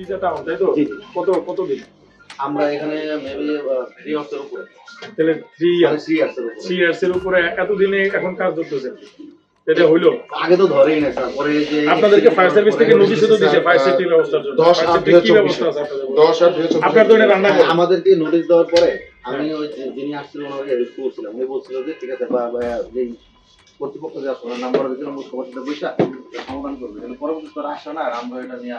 Pizza town তাই তো। কত কত দিন? আমরা এখানে মেবি থ্রি ইয়ার্সের উপরে। তাহলে থ্রি ইয়ার থ্রি ইয়ার্সের উপরে। থ্রি ইয়ার্স এর উপরে এতদিনে এখন কাজ ধরতেছেন? এটা হইল? আগে তো ধরেই না স্যার পরে যে আপনাদেরকে ফায়ার সার্ভিস থেকে নোটিশ তো দিয়েছে ফায়ার সেফটি ব্যবস্থার জন্য। দশ Fire আট safety দুই কি ব্যবস্থা আছে আপনাদের দশ আট দুই হাজার তো এটা রান্না করেন। আমাদেরকে নোটিশ দেওয়ার পরে আমি ওই যিনি আসছিলেন ওনাকে রিস্ক করছিলাম। উনি বলছিল যে ঠিক আছে বা কর্তৃপক্ষ যে আসলে নাম্বার দিয়েছিলাম ওই সবার সাথে বৈশা সমাধান করবে কিন্তু পরবর্তী আসছে না আমরা এটা নিয়ে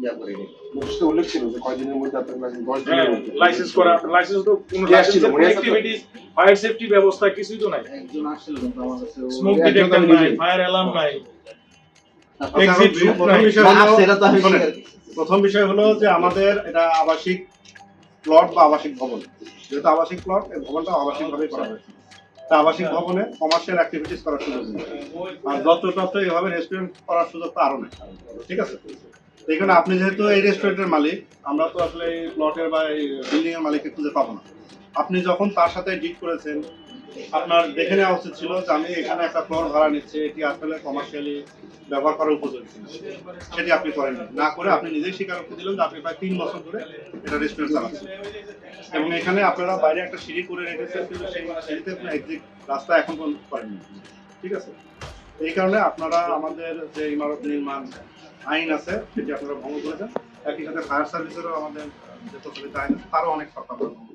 ইয়া করিনি নোটিশে উল্লেখ ছিল যে কয়দিনের মধ্যে আপনার লাইসেন্স দশ দিনের মধ্যে লাইসেন্স হ্যাঁ, করা লাইসেন্স তো কোনো কে আসছিল? লাইসেন্সের আছে তো? অ্যাক্টিভিটিস ফায়ার সেফটি ব্যবস্থা কিছুই তো নাই একজন আসছিল কিন্তু আমার কাছে স্মোক ডিটেক্টর নাই ফায়ার অ্যালার্ম নাই আচ্ছা, প্রথম নাই। বিষয় হলো তো আমি শোনেন, স্বীকার করছি। প্রথম বিষয় হলো যে আমাদের এটা আবাসিক প্লট বা আবাসিক ভবন যেহেতু আবাসিক প্লট এই ভবনটা আবাসিক ভাবে করা হয়েছে আবাসিক ভবনে কমার্শিয়াল অ্যাক্টিভিটিস করার সুযোগ নেই। আর তত এইভাবে রেস্টুরেন্ট করার সুযোগ তো আরও নেই। ঠিক আছে? এখানে আপনি যেহেতু এই রেস্টুরেন্টের মালিক, আমরা তো আসলে এই প্লটের বা এই বিল্ডিং এর মালিককে খুঁজে পাবো না। আপনি যখন তার সাথে ডিট করেছেন আপনার দেখে নেওয়া উচিত ছিল যে আমি এখানে একটা ফ্লোর ভাড়া নিচ্ছি, এটি আসলে কমার্শিয়ালি ব্যবহার করার উপযোগী কিনা। সেটি আপনি করেননি না করে আপনি নিজেই স্বীকারোক্তি দিলেন যে আপনি প্রায় তিন বছর ধরে এটা রেস্টুরেন্ট চালাচ্ছেন। এবং এখানে আপনারা বাইরে একটা সিঁড়ি করে রেখেছেন, কিন্তু সেই সিঁড়িতে কোনো এক্সিট রাস্তা এখন পর্যন্ত করেননি। ঠিক আছে? এই কারণে আপনারা আমাদের যে ইমারত নির্মাণ আইন আছে, সেটি আপনারা ভঙ্গ করেছেন একই সাথে ফায়ার সার্ভিসেরও আমাদের যে প্রচলিত আইন আছে, তারও অনেক আপনারা ভঙ্গ।